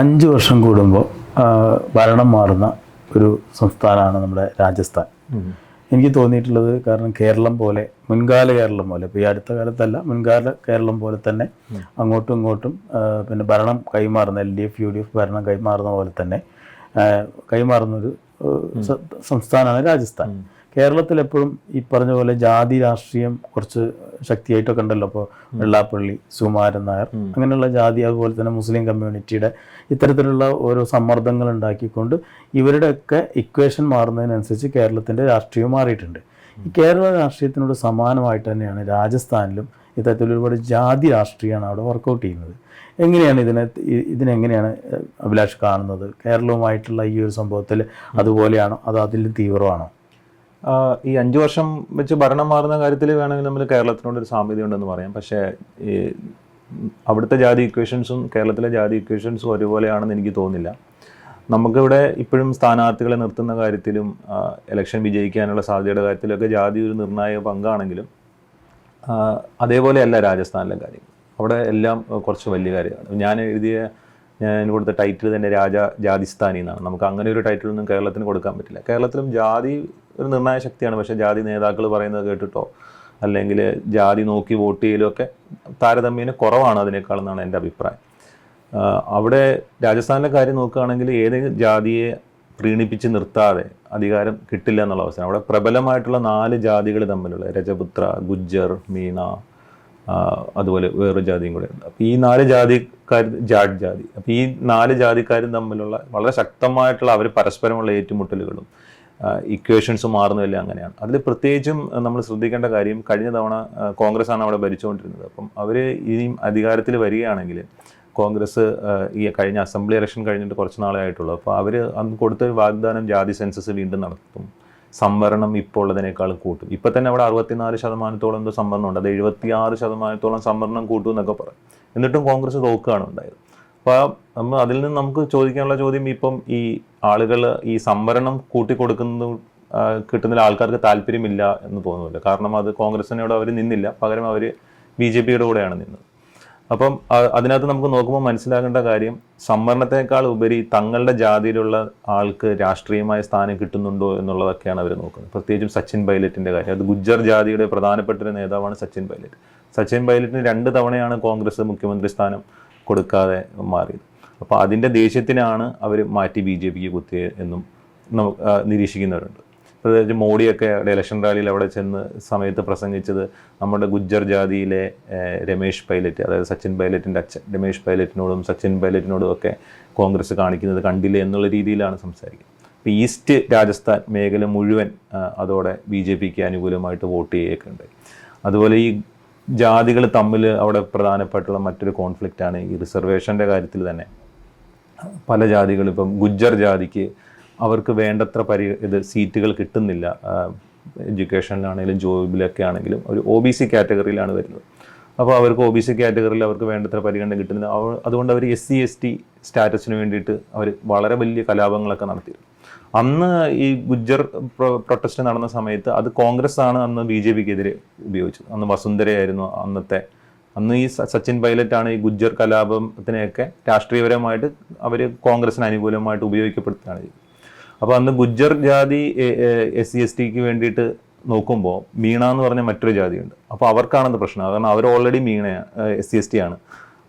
അഞ്ച് വർഷം കൂടുമ്പോൾ ഭരണം മാറുന്ന ഒരു സംസ്ഥാനമാണ് നമ്മുടെ രാജസ്ഥാൻ. എനിക്ക് തോന്നിയിട്ടുള്ളത് കാരണം കേരളം പോലെ മുൻകാല കേരളം പോലെ ഇപ്പോൾ ഈ അടുത്ത കാലത്തല്ല മുൻകാല കേരളം പോലെ തന്നെ അങ്ങോട്ടും ഇങ്ങോട്ടും പിന്നെ ഭരണം കൈമാറുന്ന L D F U D F ഭരണം കൈമാറുന്ന പോലെ തന്നെ കൈമാറുന്ന കൈമാറുന്നൊരു സംസ്ഥാനമാണ് രാജസ്ഥാൻ. കേരളത്തിൽ എപ്പോഴും ഈ പറഞ്ഞ പോലെ ജാതി രാഷ്ട്രീയം കുറച്ച് ശക്തിയായിട്ടൊക്കെ ഉണ്ടല്ലോ. ഇപ്പോൾ വെള്ളാപ്പള്ളി സുമാരൻ നായർ അങ്ങനെയുള്ള ജാതി അതുപോലെ തന്നെ മുസ്ലിം കമ്മ്യൂണിറ്റിയുടെ ഇത്തരത്തിലുള്ള ഓരോ സമ്മർദ്ദങ്ങൾ ഉണ്ടാക്കിക്കൊണ്ട് ഇവരുടെയൊക്കെ ഇക്വേഷൻ മാറുന്നതിനനുസരിച്ച് കേരളത്തിന്റെ രാഷ്ട്രീയം മാറിയിട്ടുണ്ട്. ഈ കേരള രാഷ്ട്രീയത്തിനോട് സമാനമായിട്ട് തന്നെയാണ് രാജസ്ഥാനിലും ഇത്തരത്തിൽ ഒരുപാട് ജാതി രാഷ്ട്രീയമാണ് അവിടെ വർക്കൗട്ട് ചെയ്യുന്നത്. എങ്ങനെയാണ് ഇതിനെ ഇതിനെങ്ങനെയാണ് അഭിലാഷ് കാണുന്നത്? കേരളവുമായിട്ടുള്ള ഈ ഒരു സംഭവത്തിൽ അതുപോലെയാണോ? അതോ അതിലും തീവ്രമാണോ? ഈ അഞ്ചു വർഷം വെച്ച് ഭരണം മാറുന്ന കാര്യത്തിൽ വേണമെങ്കിൽ നമ്മൾ കേരളത്തിനോട് ഒരു സാമ്യത ഉണ്ടെന്ന് പറയാം. പക്ഷേ ഈ അവിടുത്തെ ജാതി ഇക്വേഷൻസും കേരളത്തിലെ ജാതി ഇക്വേഷൻസും ഒരുപോലെയാണെന്ന് എനിക്ക് തോന്നുന്നില്ല. നമുക്കിവിടെ ഇപ്പോഴും സ്ഥാനാർത്ഥികളെ നിർത്തുന്ന കാര്യത്തിലും ഇലക്ഷൻ വിജയിക്കാനുള്ള സാധ്യതയുടെ കാര്യത്തിലൊക്കെ ജാതി ഒരു നിർണായക പങ്കാണെങ്കിലും അതേപോലെയല്ല രാജസ്ഥാനിലെ കാര്യങ്ങൾ. അവിടെ എല്ലാം കുറച്ച് വലിയ കാര്യമാണ്. ഞാൻ എഴുതിയ ഞാൻ കൊടുത്ത ടൈറ്റിൽ തന്നെ രാജ ജാതിസ്ഥാനി എന്നാണ്. നമുക്ക് അങ്ങനെ ഒരു ടൈറ്റിൽ ഒന്നും കേരളത്തിന് കൊടുക്കാൻ പറ്റില്ല. കേരളത്തിലും ജാതി ഒരു നിർണായ ശക്തിയാണ്. പക്ഷേ ജാതി നേതാക്കൾ പറയുന്നത് കേട്ടിട്ടോ? അല്ലെങ്കിൽ ജാതി നോക്കി വോട്ട് ചെയ്യലും ഒക്കെ താരതമ്യേന കുറവാണ് അതിനേക്കാൾ എന്നാണ് എന്റെ അഭിപ്രായം. അവിടെ രാജസ്ഥാനിലെ കാര്യം നോക്കുകയാണെങ്കിൽ ഏതെങ്കിലും ജാതിയെ പ്രീണിപ്പിച്ച് നിർത്താതെ അധികാരം കിട്ടില്ല എന്നുള്ള അവസ്ഥ അവിടെ പ്രബലമായിട്ടുള്ള നാല് ജാതികൾ തമ്മിലുള്ള രജപുത്ര ഗുജ്ജർ മീണ അതുപോലെ വേറൊരു ജാതിയും കൂടെ ഉണ്ട്. അപ്പോൾ ഈ നാല് ജാതിക്കാർ ജാഡ് ജാതി. അപ്പോൾ ഈ നാല് ജാതിക്കാരും തമ്മിലുള്ള വളരെ ശക്തമായിട്ടുള്ള അവർ പരസ്പരമുള്ള ഏറ്റുമുട്ടലുകളും ഇക്വേഷൻസ് മാറുന്നില്ല അങ്ങനെയാണ്. അതിൽ പ്രത്യേകിച്ചും നമ്മൾ ശ്രദ്ധിക്കേണ്ട കാര്യം കഴിഞ്ഞ തവണ കോൺഗ്രസ് ആണ് അവിടെ ഭരിച്ചുകൊണ്ടിരുന്നത്. അപ്പം അവർ ഇനിയും അധികാരത്തിൽ വരികയാണെങ്കിൽ കോൺഗ്രസ് ഈ കഴിഞ്ഞ അസംബ്ലി ഇലക്ഷൻ കഴിഞ്ഞിട്ട് കുറച്ച് നാളെ ആയിട്ടുള്ളൂ അപ്പോൾ അവർ അന്ന് കൊടുത്ത വാഗ്ദാനം ജാതി സെൻസസ് വീണ്ടും നടത്തും. സംവരണം ഇപ്പോൾ ഉള്ളതിനേക്കാളും കൂട്ടും. ഇപ്പം തന്നെ അവിടെ അറുപത്തിനാല് ശതമാനത്തോളം എന്തോ സംവരണം ഉണ്ട് അത് എഴുപത്തിയാറ് ശതമാനത്തോളം സംവരണം കൂട്ടും എന്നൊക്കെ പറയും. എന്നിട്ടും കോൺഗ്രസ് തോക്കുകയാണ് ഉണ്ടായത്. അപ്പോൾ നമ്മൾ അതിൽ നിന്ന് നമുക്ക് ചോദിക്കാനുള്ള ചോദ്യം ഇപ്പം ഈ ആളുകൾ ഈ സംവരണം കൂട്ടിക്കൊടുക്കുന്നത് ആ, കിട്ടുന്നതിൽ ആൾക്കാർക്ക് താല്പര്യമില്ല എന്ന് തോന്നുന്നില്ല കാരണം അത് കോൺഗ്രസിനോട് അവർ നിന്നില്ല. പകരം അവർ ബി ജെ പിയുടെ കൂടെയാണ് നിന്നത്. അപ്പം അതിനകത്ത് നമുക്ക് നോക്കുമ്പോൾ മനസ്സിലാക്കേണ്ട കാര്യം സംവരണത്തെക്കാൾ ഉപരി തങ്ങളുടെ ജാതിയിലുള്ള ആൾക്ക് രാഷ്ട്രീയമായ സ്ഥാനം കിട്ടുന്നുണ്ടോ എന്നുള്ളതൊക്കെയാണ് അവർ നോക്കുന്നത്. പ്രത്യേകിച്ചും സച്ചിൻ പൈലറ്റിന്റെ കാര്യം. അത് ഗുജ്ജർ ജാതിയുടെ പ്രധാനപ്പെട്ട ഒരു നേതാവാണ് സച്ചിൻ പൈലറ്റ്. സച്ചിൻ പൈലറ്റിന് രണ്ട് തവണയാണ് കോൺഗ്രസ് മുഖ്യമന്ത്രി സ്ഥാനം കൊടുക്കാതെ മാറിയത്. അപ്പോൾ അതിന്റെ ദേഷ്യത്തിനാണ് അവർ മാറ്റി ബി ജെ പിക്ക് കുത്തിയത് എന്നും നമുക്ക് നിരീക്ഷിക്കുന്നവരുണ്ട്. പ്രത്യേകിച്ച് മോഡിയൊക്കെ ഇലക്ഷൻ റാലിയിൽ അവിടെ ചെന്ന് സമയത്ത് പ്രസംഗിച്ചത് നമ്മുടെ ഗുജ്ജർ ജാതിയിലെ രമേശ് പൈലറ്റ് അതായത് സച്ചിൻ പൈലറ്റിന്റെ അച്ഛൻ രമേശ് പൈലറ്റിനോടും സച്ചിൻ പൈലറ്റിനോടും ഒക്കെ കോൺഗ്രസ് കാണിക്കുന്നത് കണ്ടില്ല എന്നുള്ള രീതിയിലാണ് സംസാരിക്കുന്നത്. ഇപ്പോൾ ഈസ്റ്റ് രാജസ്ഥാൻ മേഖല മുഴുവൻ അതോടെ ബി ജെ പിക്ക് അനുകൂലമായിട്ട് വോട്ട് ചെയ്യുകയൊക്കെ ഉണ്ട്. അതുപോലെ ഈ ജാതികൾ തമ്മിൽ അവിടെ പ്രധാനപ്പെട്ടുള്ള മറ്റൊരു കോൺഫ്ലിക്റ്റ് ആണ് ഈ റിസർവേഷന്റെ കാര്യത്തിൽ തന്നെ. പല ജാതികളും ഇപ്പം ഗുജ്ജർ ജാതിക്ക് അവർക്ക് വേണ്ടത്ര പരി ഇത് സീറ്റുകൾ കിട്ടുന്നില്ല. എഡ്യൂക്കേഷനിലാണെങ്കിലും ജോബിലൊക്കെ ആണെങ്കിലും ഒരു ഒ ബി സി കാറ്റഗറിയിലാണ് വരുന്നത്. അപ്പോൾ അവർക്ക് ഒ ബി സി കാറ്റഗറിയിൽ അവർക്ക് വേണ്ടത്ര പരിഗണന കിട്ടുന്നില്ല. അതുകൊണ്ട് അവർ എസ് സി എസ് ടി സ്റ്റാറ്റസിന് വേണ്ടിയിട്ട് അവർ വളരെ വലിയ കലാപങ്ങളൊക്കെ നടത്തിയിരുന്നു. അന്ന് ഈ ഗുജ്ജർ പ്രൊട്ടസ്റ്റ് നടന്ന സമയത്ത് അത് കോൺഗ്രസ് ആണ് അന്ന് ബി ജെ പിക്ക് എതിരെ ഉപയോഗിച്ചത്. അന്ന് വസുന്ധരയായിരുന്നു അന്നത്തെ. അന്ന് ഈ സച്ചിൻ പൈലറ്റ് ആണ് ഈ ഗുജ്ജർ കലാപത്തിനെയൊക്കെ രാഷ്ട്രീയപരമായിട്ട് അവർ കോൺഗ്രസിന് അനുകൂലമായിട്ട് ഉപയോഗിക്കപ്പെടുത്തുകയാണ് ചെയ്തത്. അപ്പോൾ അന്ന് ഗുജ്ജർ ജാതി എസ് സി എസ് ടിക്ക് വേണ്ടിയിട്ട് നോക്കുമ്പോൾ മീണ എന്ന് പറഞ്ഞ മറ്റൊരു ജാതിയുണ്ട്. അപ്പോൾ അവർക്കാണെന്ന് പ്രശ്നം. കാരണം അവർ already Meena S C S T ആണ്.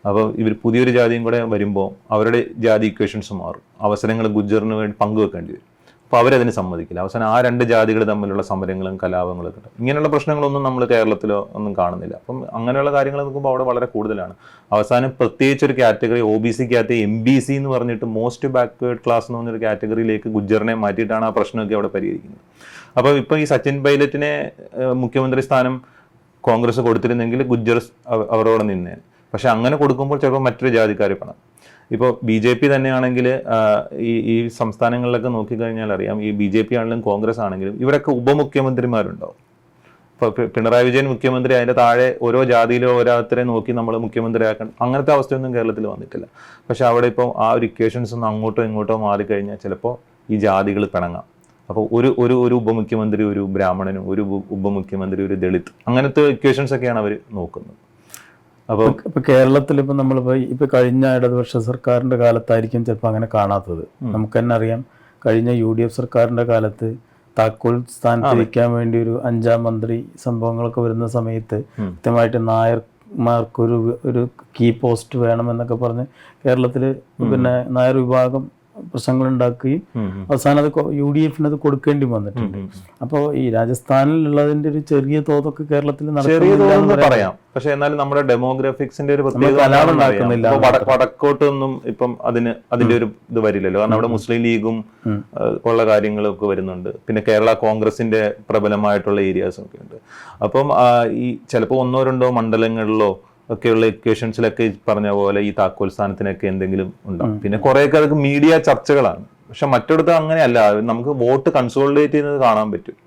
അപ്പോൾ ഇവർ പുതിയൊരു ജാതിയും കൂടെ വരുമ്പോൾ അവരുടെ ജാതി ഇക്വേഷൻസ് മാറും. അവസരങ്ങൾ ഗുജ്ജറിന് വേണ്ടി പങ്കുവെക്കേണ്ടി വരും. അപ്പോൾ അവരതിന് സമ്മതിക്കില്ല. അവസാനം ആ രണ്ട് ജാതികൾ തമ്മിലുള്ള സമരങ്ങളും കലാപങ്ങളും ഒക്കെ ഉണ്ട്. ഇങ്ങനെയുള്ള പ്രശ്നങ്ങളൊന്നും നമ്മൾ കേരളത്തിലോ ഒന്നും കാണുന്നില്ല. അപ്പം അങ്ങനെയുള്ള കാര്യങ്ങൾ നോക്കുമ്പോൾ അവിടെ വളരെ കൂടുതലാണ്. അവസാനം പ്രത്യേകിച്ച് ഒരു കാറ്റഗറി ഒ ബി സിക്കകത്ത് എം ബി സി എന്ന് പറഞ്ഞിട്ട് മോസ്റ്റ് ബാക്ക്വേർഡ് ക്ലാസ് എന്ന് പറഞ്ഞൊരു കാറ്റഗറിയിലേക്ക് ഗുജ്ജറിനെ മാറ്റിയിട്ടാണ് ആ പ്രശ്നമൊക്കെ അവിടെ പരിഹരിക്കുന്നത്. അപ്പോൾ ഇപ്പോൾ ഈ സച്ചിൻ പൈലറ്റിനെ മുഖ്യമന്ത്രി സ്ഥാനം കോൺഗ്രസ് കൊടുത്തിരുന്നെങ്കിൽ ഗുജ്ജർ അവരോട് നിന്നേനെ. പക്ഷെ അങ്ങനെ കൊടുക്കുമ്പോൾ ചിലപ്പോൾ മറ്റൊരു ജാതിക്കാർ പണം. ഇപ്പോൾ ബി ജെ പി തന്നെയാണെങ്കിൽ ഈ ഈ സംസ്ഥാനങ്ങളിലൊക്കെ നോക്കിക്കഴിഞ്ഞാൽ അറിയാം ഈ ബി ജെ പി ആണെങ്കിലും കോൺഗ്രസ് ആണെങ്കിലും ഇവരൊക്കെ ഉപമുഖ്യമന്ത്രിമാരുണ്ടാവും ഇപ്പോൾ പിണറായി വിജയൻ മുഖ്യമന്ത്രി അതിന്റെ താഴെ ഓരോ ജാതിയിലോ ഓരോരുത്തരെ നോക്കി നമ്മൾ മുഖ്യമന്ത്രിയാക്കണം. അങ്ങനത്തെ അവസ്ഥയൊന്നും കേരളത്തിൽ വന്നിട്ടില്ല. പക്ഷെ അവിടെ ഇപ്പോൾ ആ ഒരു ഇക്വേഷൻസ് ഒന്ന് അങ്ങോട്ടോ ഇങ്ങോട്ടോ മാറിക്കഴിഞ്ഞാൽ ചിലപ്പോൾ ഈ ജാതികൾ പിണങ്ങാം. അപ്പോൾ ഒരു ഒരു ഒരു ഉപമുഖ്യമന്ത്രി ഒരു ബ്രാഹ്മണനും ഒരു ഉപ- ഉപമുഖ്യമന്ത്രി ഒരു ദളിത് അങ്ങനത്തെ ഇക്വേഷൻസ് ഒക്കെയാണ് അവർ നോക്കുന്നത്. അപ്പോൾ ഇപ്പൊ കേരളത്തിൽ ഇപ്പൊ നമ്മളിപ്പോ ഇപ്പൊ കഴിഞ്ഞ ഇടതുപക്ഷ സർക്കാരിന്റെ കാലത്തായിരിക്കും ചിലപ്പോൾ അങ്ങനെ കാണാത്തത്. നമുക്ക് തന്നെ അറിയാം കഴിഞ്ഞ യു ഡി എഫ് സർക്കാരിന്റെ കാലത്ത് താക്കോൽ സ്ഥാനത്തിരിക്കാൻ വേണ്ടി ഒരു അഞ്ചാം മന്ത്രി സംഭവങ്ങളൊക്കെ വരുന്ന സമയത്ത് കൃത്യമായിട്ട് നായർമാർക്കൊരു ഒരു കീ പോസ്റ്റ് വേണമെന്നൊക്കെ പറഞ്ഞ് കേരളത്തിൽ പിന്നെ നായർ വിഭാഗം പ്രശ്നങ്ങൾ ഉണ്ടാക്കുകയും അവസാനം അത് യു ഡി എഫിന് അത് കൊടുക്കേണ്ടി വന്നിട്ടുണ്ട് അപ്പോൾ ഈ രാജസ്ഥാനിലുള്ളതിന്റെ ഒരു ചെറിയ തോതൊക്കെ കേരളത്തിൽ പറയാം. പക്ഷേ എന്നാലും നമ്മുടെ ഡെമോഗ്രാഫിക്സിന്റെ ഒരു പ്രത്യേകത എന്താണെന്ന് ഉണ്ടാക്കുന്നില്ല ഇപ്പൊ അതിന് അതിന്റെ ഒരു ഇത് വരില്ലല്ലോ. കാരണം അവിടെ മുസ്ലിം ലീഗും ഉള്ള കാര്യങ്ങളൊക്കെ വരുന്നുണ്ട്. പിന്നെ കേരള കോൺഗ്രസിന്റെ പ്രബലമായിട്ടുള്ള ഏരിയാസും ഒക്കെ ഉണ്ട് അപ്പം ഈ ചിലപ്പോൾ ഒന്നോ രണ്ടോ മണ്ഡലങ്ങളിലോ ഒക്കെയുള്ള ഇക്വേഷൻസിലൊക്കെ പറഞ്ഞ പോലെ ഈ താക്കോൽ സ്ഥാനത്തിനൊക്കെ എന്തെങ്കിലും ഉണ്ടാവും പിന്നെ കുറേയൊക്കെ അതൊക്കെ മീഡിയ ചർച്ചകളാണ്. പക്ഷെ മറ്റിടത്ത് അങ്ങനെയല്ല. നമുക്ക് വോട്ട് കൺസോളിഡേറ്റ് ചെയ്യുന്നത് കാണാൻ പറ്റും.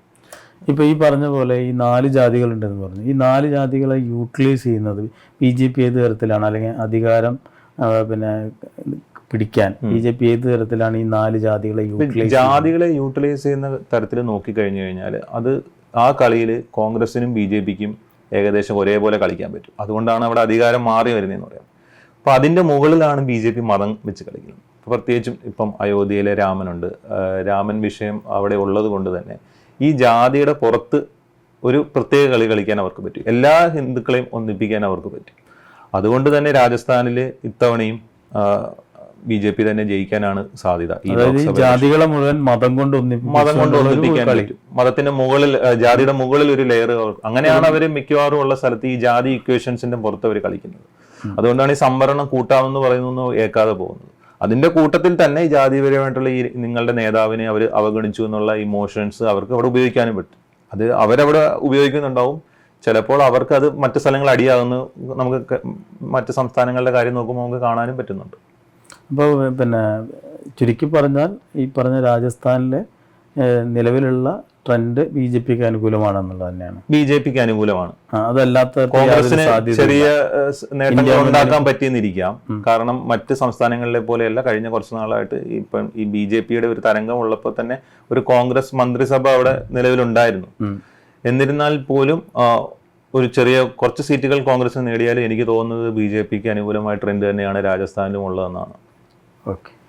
ഇപ്പൊ ഈ പറഞ്ഞ പോലെ ഈ നാല് ജാതികളുണ്ടെന്ന് പറഞ്ഞു. ഈ നാല് ജാതികളെ യൂട്ടിലൈസ് ചെയ്യുന്നത് ബി ജെ പി ഏത് തരത്തിലാണ്? അല്ലെങ്കിൽ അധികാരം പിന്നെ പിടിക്കാൻ ബി ജെ പി ഏത് തരത്തിലാണ് ഈ നാല് ജാതികളെ യൂട്ടിലൈസ് ജാതികളെ യൂട്ടിലൈസ് ചെയ്യുന്ന തരത്തിൽ നോക്കി കഴിഞ്ഞു കഴിഞ്ഞാൽ അത് ആ കളിയിൽ കോൺഗ്രസിനും ബി ജെ പിക്കും ഏകദേശം ഒരേപോലെ കളിക്കാൻ പറ്റും. അതുകൊണ്ടാണ് അവിടെ അധികാരം മാറി വരുന്നതെന്ന് പറയാം അപ്പോൾ അതിന്റെ മുകളിലാണ് ബി ജെ പി മതം വെച്ച് കളിക്കുന്നത്. പ്രത്യേകിച്ചും ഇപ്പം അയോധ്യയിലെ രാമനുണ്ട്. രാമൻ വിഷയം അവിടെ ഉള്ളത് കൊണ്ട് തന്നെ ഈ ജാതിയുടെ പുറത്ത് ഒരു പ്രത്യേക കളി കളിക്കാൻ അവർക്ക് പറ്റും. എല്ലാ ഹിന്ദുക്കളെയും ഒന്നിപ്പിക്കാൻ അവർക്ക് പറ്റും. അതുകൊണ്ട് തന്നെ രാജസ്ഥാനിൽ ഇത്തവണയും ബി ജെ പി തന്നെ ജയിക്കാനാണ് സാധ്യത. ജാതികളെ മുഴുവൻ മതം കൊണ്ട് മതം കൊണ്ട് ഒന്നിപ്പിക്കാൻ പറ്റും. മതത്തിന്റെ മുകളിൽ ജാതിയുടെ മുകളിൽ ഒരു ലെയർ അങ്ങനെയാണ് അവർ മിക്കവാറും ഉള്ള സ്ഥലത്ത് ഈ ജാതി ഇക്വേഷൻസിന്റെ പുറത്ത് അവർ കളിക്കുന്നത്. അതുകൊണ്ടാണ് ഈ സംവരണം കൂട്ടാമെന്ന് പറയുന്നു ഏക്കാതെ പോകുന്നത്. അതിന്റെ കൂട്ടത്തിൽ തന്നെ ഈ ജാതിപരമായിട്ടുള്ള ഈ നിങ്ങളുടെ നേതാവിനെ അവർ അവഗണിച്ചു എന്നുള്ള ഇമോഷൻസ് അവർക്ക് അവിടെ ഉപയോഗിക്കാനും പറ്റും. അത് അവരവിടെ ഉപയോഗിക്കുന്നുണ്ടാവും. ചിലപ്പോൾ അവർക്ക് അത് മറ്റു സ്ഥലങ്ങൾ അടിയാകുന്നു. നമുക്ക് മറ്റ് സംസ്ഥാനങ്ങളുടെ കാര്യം നോക്കുമ്പോൾ നമുക്ക് കാണാനും പറ്റുന്നുണ്ട്. അപ്പോൾ പിന്നെ ചുരുക്കി പറഞ്ഞാൽ ഈ പറഞ്ഞ രാജസ്ഥാനിലെ നിലവിലുള്ള ട്രെൻഡ് ബി ജെ പിക്ക് അനുകൂലമാണെന്നുള്ളത് തന്നെയാണ്. ബി ജെ പിക്ക് അനുകൂലമാണ്. അതല്ലാത്ത കോൺഗ്രസിന് ചെറിയ നേട്ടങ്ങൾ ഉണ്ടാക്കാൻ പറ്റിയെന്നിരിക്കാം. കാരണം മറ്റ് സംസ്ഥാനങ്ങളിലെ പോലെയല്ല കഴിഞ്ഞ കുറച്ച് നാളായിട്ട് ഇപ്പം ഈ ബി ജെ പിയുടെ ഒരു തരംഗം ഉള്ളപ്പോൾ തന്നെ ഒരു കോൺഗ്രസ് മന്ത്രിസഭ അവിടെ നിലവിലുണ്ടായിരുന്നു. എന്നിരുന്നാൽ പോലും ഒരു ചെറിയ കുറച്ച് സീറ്റുകൾ കോൺഗ്രസ് നേടിയാലും എനിക്ക് തോന്നുന്നത് ബി ജെ പിക്ക് അനുകൂലമായ ട്രെൻഡ് തന്നെയാണ് രാജസ്ഥാനിലും ഉള്ളതെന്നാണ്. ಓಕೆ